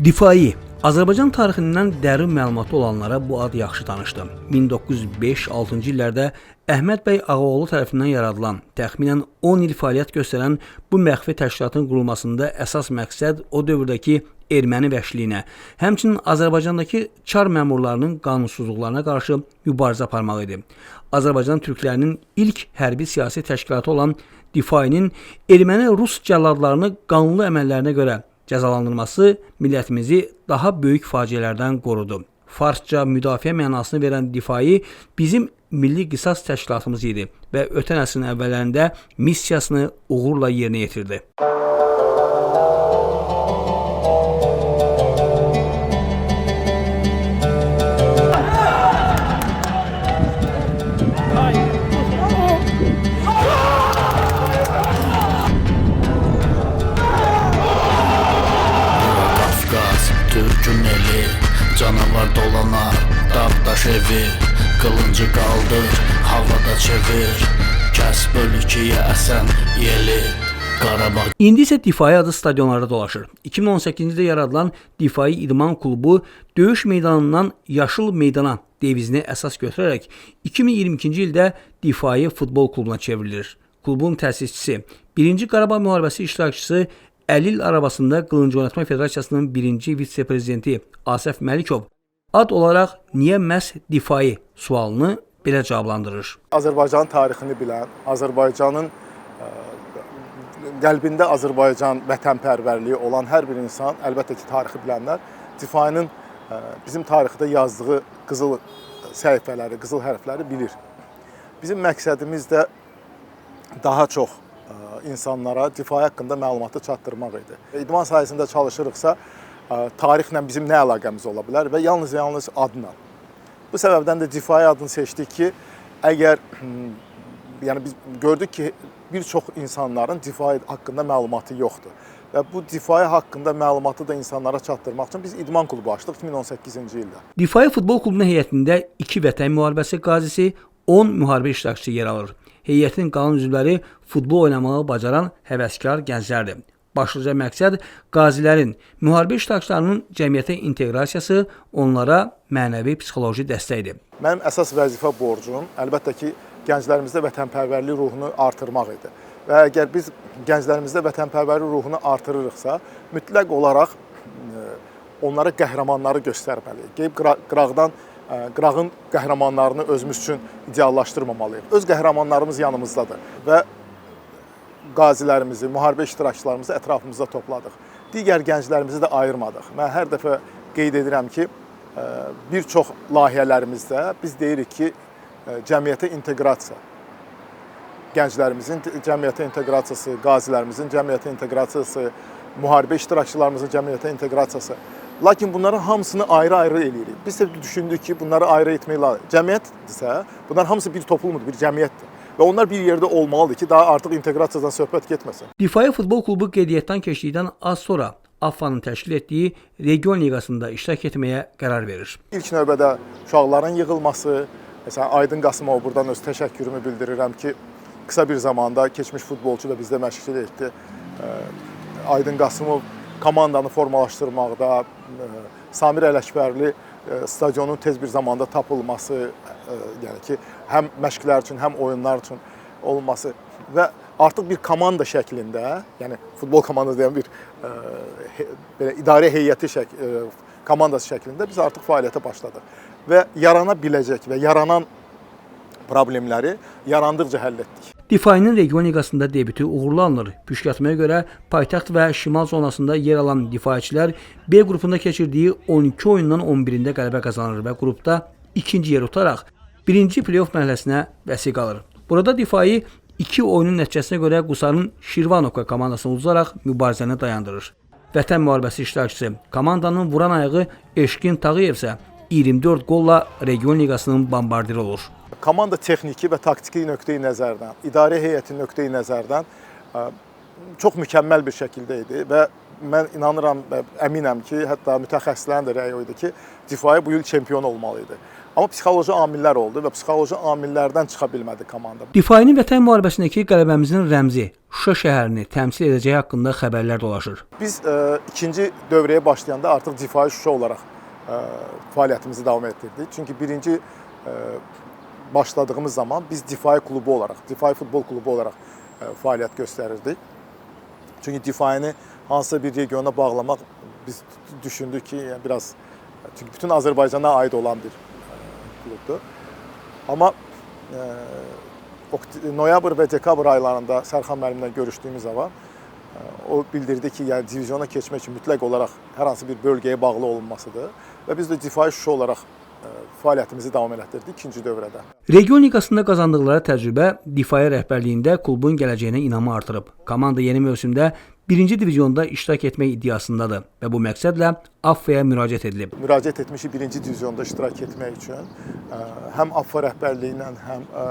Difai Azərbaycan tarixindən dərin məlumatı olanlara bu ad yaxşı tanışdır. 1905-6-cı illərdə Əhməd bəy Ağaoğlu tərəfindən yaradılan, təxminən 10 il fəaliyyət göstərən bu məxfi təşkilatın qurulmasında əsas məqsəd o dövrdəki erməni vəhşiliyinə, həmçinin Azərbaycandakı çar məmurlarının qanunsuzluqlarına qarşı mübarizə aparmaq idi. Azərbaycan türklərinin ilk hərbi siyasi təşkilatı olan Difainin erməni Rus cəlladlarını qanlı əməllərinə görə cəzalandırması millətimizi daha böyük faciələrdən qorudu. Farsça müdafiə mənasını verən difai bizim milli qisas təşkilatımız idi və ötən əsrin əvvəllərində missiyasını uğurla yerinə yetirdi. Dağdaş evi Kılıncı kaldır, havada çevir Kes böl ikiye esen yeli Qarabağ İndi isə Difai adı stadionlarda dolaşır. 2018-ci ildə yaradılan Difai İdman Klubu döyüş meydanından yaşıl meydana devizini əsas götürərək 2022-ci ildə Difai Futbol Klubuna çevrilir. Klubun təsisçisi, 1-ci Qarabağ müharibəsi iştirakçısı Əlil arabasında Qılınc Oynatma Federasiyasının 1-ci vitse-prezidenti Asəf Məlikov ad olaraq niyə məhz Difai sualını belə cavablandırır. Azərbaycanın tarixini bilən, Azərbaycanın ə, qəlbində Azərbaycan vətənpərvərliyi olan hər bir insan, əlbəttə ki, tarixi bilənlər Difainin ə, bizim tarixdə yazdığı qızıl səhifələri, qızıl hərfləri bilir. Bizim məqsədimiz də daha çox ə, insanlara difai haqqında məlumatı çatdırmaq idi. İdman sahəsində çalışırıqsa, tarixlə bizim nə əlaqəmiz ola bilər və yalnız yalnız adla. Bu səbəbdən də difai adını seçdik ki, əgər hmm, yəni biz gördük ki, bir çox insanların difai haqqında məlumatı yoxdur. Və bu difai haqqında məlumatı da insanlara çatdırmaq üçün biz idman klubu açdıq 2018-ci ildə. Difai futbol klubunun heyətində 2 vətən müharibəsi qazisi, 10 müharibə iştirakçısı yer alır. Heyətin qalan üzvləri futbol oynamağı bacaran həvəskar gənclərdir. Başlıca məqsəd qazilərin, müharibə iştirakçılarının cəmiyyətə inteqrasiyası, onlara mənəvi psixoloji dəstəkdir. Mənim əsas vəzifə borcum əlbəttə ki, gənclərimizdə vətənpərvərlik ruhunu artırmaq idi. Və əgər biz gənclərimizdə vətənpərvərlik ruhunu artırırıqsa, mütləq olaraq ə, onlara qəhrəmanları göstərməliyik. Qeyb qıra- qıraqdan ə, qırağın qəhrəmanlarını özümüz üçün ideallaşdırmamalıyıq. Öz qəhrəmanlarımız yanımızdadır və qazilərimizi, müharibə iştirakçılarımızı ətrafımızda topladıq. Digər gənclərimizi də ayırmadıq. Mən hər dəfə qeyd edirəm ki, ə, bir çox layihələrimizdə biz deyirik ki, ə, cəmiyyətə inteqrasiya. Gənclərimizin cəmiyyətə inteqrasiyası, qazilərimizin cəmiyyətə inteqrasiyası, müharibə iştirakçılarımızın cəmiyyətə inteqrasiyası. Lakin bunların hamısını ayrı-ayrı eləyirik. Biz də düşündük ki, bunları ayrı etmək lazım. Cəmiyyətdirsə, bunların hamısı bir toplumdur, bir cəmiyyətdir. Və onlar bir yerdə olmalıdır ki, daha artıq inteqrasiyadan söhbət getməsin. Difai futbol klubu qeydiyyatdan keçdikdən az sonra AFFA-nın təşkil etdiyi region liqasında iştirak etməyə qərar verir. İlk növbədə uşaqların yığılması, məsələn Aydın Qasımov buradan öz təşəkkürümü bildirirəm ki, qısa bir zamanda keçmiş futbolçu da bizdə məşqçilik etdi. Aydın Qasımov komandanı formalaşdırmaqda, ə, Samir Ələkbərli stadionun tez bir zamanda tapılması, ə, yəni ki, həm məşqlər üçün, həm oyunlar üçün olması və artıq bir komanda şəklində, yəni futbol komandası deyən bir ə, he, belə idarə heyəti şək komandası şəklində biz artıq fəaliyyətə başladıq və yarana biləcək və yaranan problemləri yarandıqca həll etdik. Difainin region liqasında debütü uğurlu alınır. Püşkatmaya görə paytaxt və şimal zonasında yer alan difaçilər B qrupunda keçirdiyi 12 oyundan 11-də qələbə qazanır və qrupda ikinci yer tutaraq birinci play-off mərhələsinə vəsiq alır. Burada difai 2 oyunun nəticəsinə görə Qusarın Şirvanovka komandasını uduzaraq mübarizəni dayandırır. Vətən müharibəsi iştirakçısı komandanın vuran ayağı Eşqin Tağıyev isə 24 qolla region liqasının bombardiri olur. Komanda texniki və taktiki nöqteyi nəzərdən, idarə heyəti nöqteyi nəzərdən ə, çox mükəmməl bir şəkildə idi və mən inanıram və əminəm ki, hətta mütəxəssislərin də rəyi o idi ki, difai bu il çempion olmalı idi. Amma psixoloji amillər oldu və psixoloji amillərdən çıxa bilmədi komanda. Difainin Vətən müharibəsindəki qələbəmizin rəmzi Şuşa şəhərini təmsil edəcəyi haqqında xəbərlər dolaşır. Biz e, ikinci dövrəyə başlayanda artıq difai Şuşa olaraq e, fəaliyyətimizi davam etdirdik. Çünki birinci e, başladığımız zaman biz difai klubu olaraq, difai futbol klubu olaraq e, fəaliyyət göstərirdik. Çünki hansısa bir regiona bağlamaq biz düşündük ki, yəni biraz çünki bütün Azərbaycana aid olan bir e, klubdur. Amma e, noyabr və dekabr aylarında Sərxan müəllimlə görüşdüyümüz zaman e, o bildirdi ki, yəni divizyona keçmək üçün mütləq olaraq hər hansı bir bölgəyə bağlı olunmasıdır və biz də difai Şuşa olaraq fəaliyyətimizi davam etdirdik ikinci dövrədə. Region liqasında qazandıqları təcrübə Difai rəhbərliyində klubun gələcəyinə inamı artırıb. Komanda yeni mövsümdə 1-ci divizionda iştirak etmək iddiasındadır və bu məqsədlə AFFA-ya müraciət edilib. müraciət etmişik birinci divizionda iştirak etmək üçün. Ə, Həm AFFA rəhbərliyi ilə, həm ə,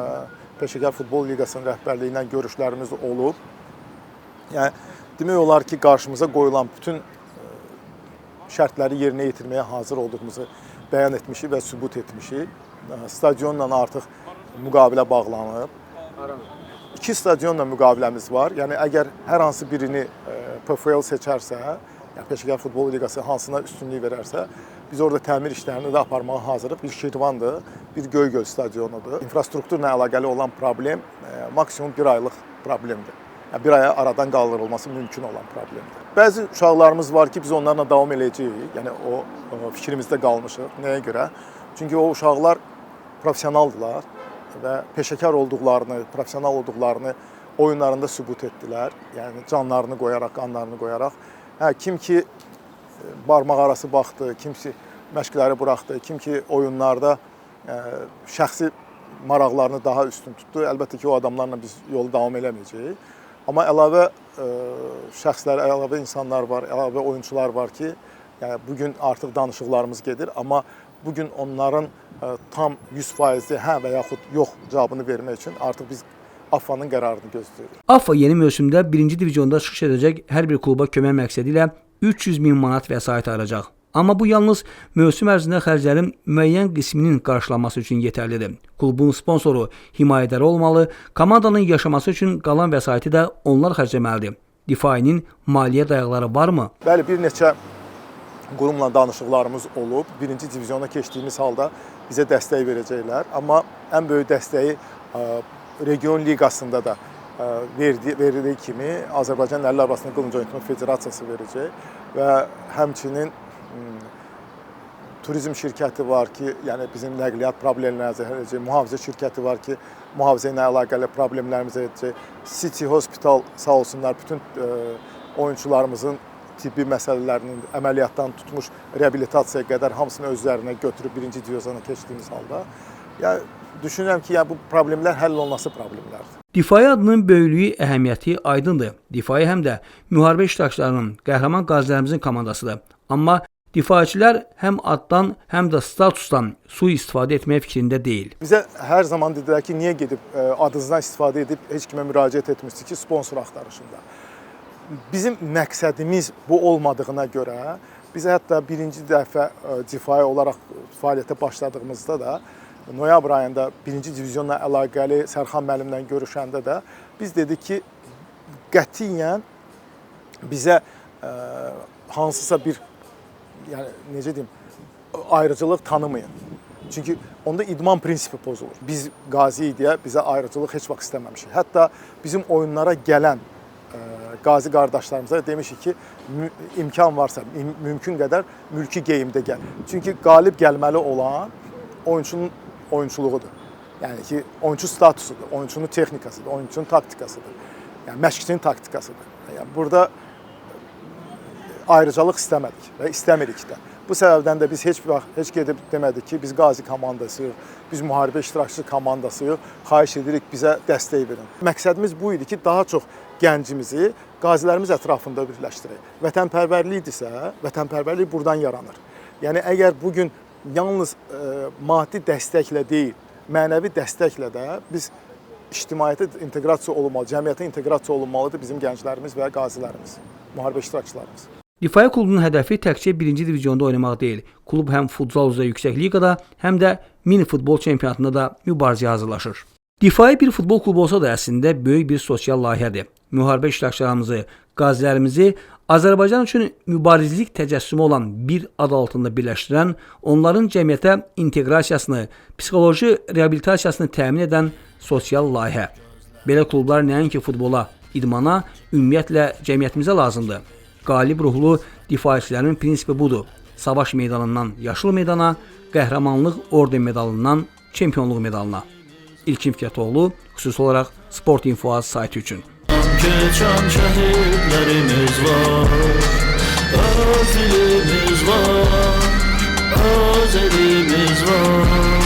Peşəkar Futbol Liqasının rəhbərliyi ilə görüşlərimiz olub. Yəni demək olar ki, qarşımıza qoyulan bütün şərtləri yerinə yetirməyə hazır olduğumuzu bəyan etmişik və sübut etmişik. Ə, Stadionla artıq müqavilə bağlanıb. İki stadionla müqaviləmiz var. Yəni əgər hər hansı birini ə, PFL seçərsə, yəni Futbol Liqası hansına üstünlük verərsə, biz orada təmir işlərini də aparmağa hazırıq. Bir Şirvandır, bir Göygöl stadionudur. İnfrastrukturla əlaqəli olan problem ə, maksimum 1 aylıq problemdir. Yəni bir aya aradan qaldırılması mümkün olan problemdir. Bəzi uşaqlarımız var ki, biz onlarla davam eləyəcəyik. Yəni o, o fikrimizdə qalmışıq. Nəyə görə? Çünki o uşaqlar professionaldılar və peşəkar olduqlarını, professional olduqlarını oyunlarında sübut etdilər. Yəni canlarını qoyaraq, qanlarını qoyaraq. Hə, kim ki e, barmaq arası baxdı, kimsi məşqləri buraxdı, kim ki oyunlarda ə, şəxsi maraqlarını daha üstün tutdu. Əlbəttə ki, o adamlarla biz yolu davam eləməyəcəyik. Amma əlavə ə, şəxslər, əlavə insanlar var, əlavə oyunçular var ki, yəni bu gün artıq danışıqlarımız gedir, amma bu gün onların ə, tam 100% hə və yaxud yox cavabını vermək üçün artıq biz AFFA-nın qərarını gözləyirik. AFFA yeni mövsümdə 1-ci divizionda çıxış edəcək hər bir kluba kömək məqsədi ilə 300 min manat vəsait ayıracaq. Amma bu yalnız mövsüm ərzində xərclərin müəyyən qisminin qarşılanması üçün yetərlidir. Klubun sponsoru, himayədarı olmalı, komandanın yaşaması üçün qalan vəsaiti də onlar xərcləməlidir. Difainin maliyyə dayaqları varmı? Bəli, bir neçə qurumla danışıqlarımız olub. Birinci divizyona keçdiyimiz halda bizə dəstək verəcəklər. Amma ən böyük dəstəyi region liqasında da verdi, verildiyi kimi Azərbaycan Əllər Arasında Qılınc Oynatma Federasiyası verəcək və həmçinin turizm şirkəti var ki, yəni bizim nəqliyyat problemlərimizə həll edəcək. Mühafizə şirkəti var ki, mühafizə ilə əlaqəli problemlərimizi edəcək. City Hospital sağ olsunlar bütün ə, oyunçularımızın tibbi məsələlərinin əməliyyatdan tutmuş reabilitasiyaya qədər hamısını özlərinə götürüb birinci diviziona keçdiyimiz halda. Yəni düşünürəm ki, yəni bu problemlər həll olunması problemlərdir. Difai adının böyüklüyü, əhəmiyyəti aydındır. Difai həm də müharibə iştirakçılarının, qəhrəman qazilərimizin komandasıdır. Amma difaçilər həm addan, həm də statusdan sui-istifadə etmək fikrində deyil. Bizə hər zaman dedilər ki, niyə gedib ə, adınızdan istifadə edib heç kimə müraciət etmirsiniz ki, sponsor axtarışında. Bizim məqsədimiz bu olmadığına görə biz hətta birinci dəfə ə, difai olaraq fəaliyyətə başladığımızda da noyabr ayında birinci divizionla əlaqəli Sərxan müəllimlə görüşəndə də biz dedik ki, qətiyyən bizə ə, hansısa bir yəni necə deyim, ayrıcılıq tanımayın. Çünki onda idman prinsipi pozulur. Biz qazi deyə bizə ayrıcılıq heç vaxt istəməmişik. Hətta bizim oyunlara gələn ə, qazi qardaşlarımıza demişik ki, imkan varsa mümkün qədər mülki geyimdə gəl. Çünki qalib gəlməli olan oyunçunun oyunçuluğudur. Yəni ki, oyunçu statusudur, oyunçunun texnikasıdır, oyunçunun taktikasıdır. Yəni məşqçinin taktikasıdır. Yəni burada ayrıcalıq istəmədik və istəmirik də. Bu səbəbdən də biz heç vaxt heç gedib demədik ki, biz qazi komandasıyıq, biz müharibə iştirakçısı komandasıyıq. Xahiş edirik bizə dəstək verin. Məqsədimiz bu idi ki, daha çox gəncimizi qazilərimiz ətrafında birləşdirək. Vətənpərvərlikdirsə, vətənpərvərlik burdan yaranır. Yəni əgər bu gün yalnız ə, maddi dəstəklə deyil, mənəvi dəstəklə də biz ictimaiyyətə inteqrasiya olunmalı, cəmiyyətə inteqrasiya olunmalıdır bizim gənclərimiz və qazilərimiz, müharibə iştirakçılarımız. Difai klubunun hədəfi təkcə 1-ci divizionda oynamaq deyil. Klub həm futsal üzrə yüksək liqada, həm də mini futbol çempionatında da mübarizəyə hazırlaşır. Difai bir futbol klubu olsa da əslində böyük bir sosial layihədir. Müharibə iştirakçılarımızı, qazilərimizi Azərbaycan üçün mübarizlik təcəssümü olan bir ad altında birləşdirən, onların cəmiyyətə inteqrasiyasını, psixoloji reabilitasiyasını təmin edən sosial layihə. Belə klublar nəinki futbola, idmana, ümumiyyətlə cəmiyyətimizə lazımdır. Qalib ruhlu difaiçilərin prinsipi budur. Savaş meydanından yaşıl meydana, qəhrəmanlıq orden medalından çempionluq medalına. İlkin Fiyyatoğlu xüsusi olaraq Sport Info Az sayti üçün. Keçən şəhidlərimiz var Öz var Öz var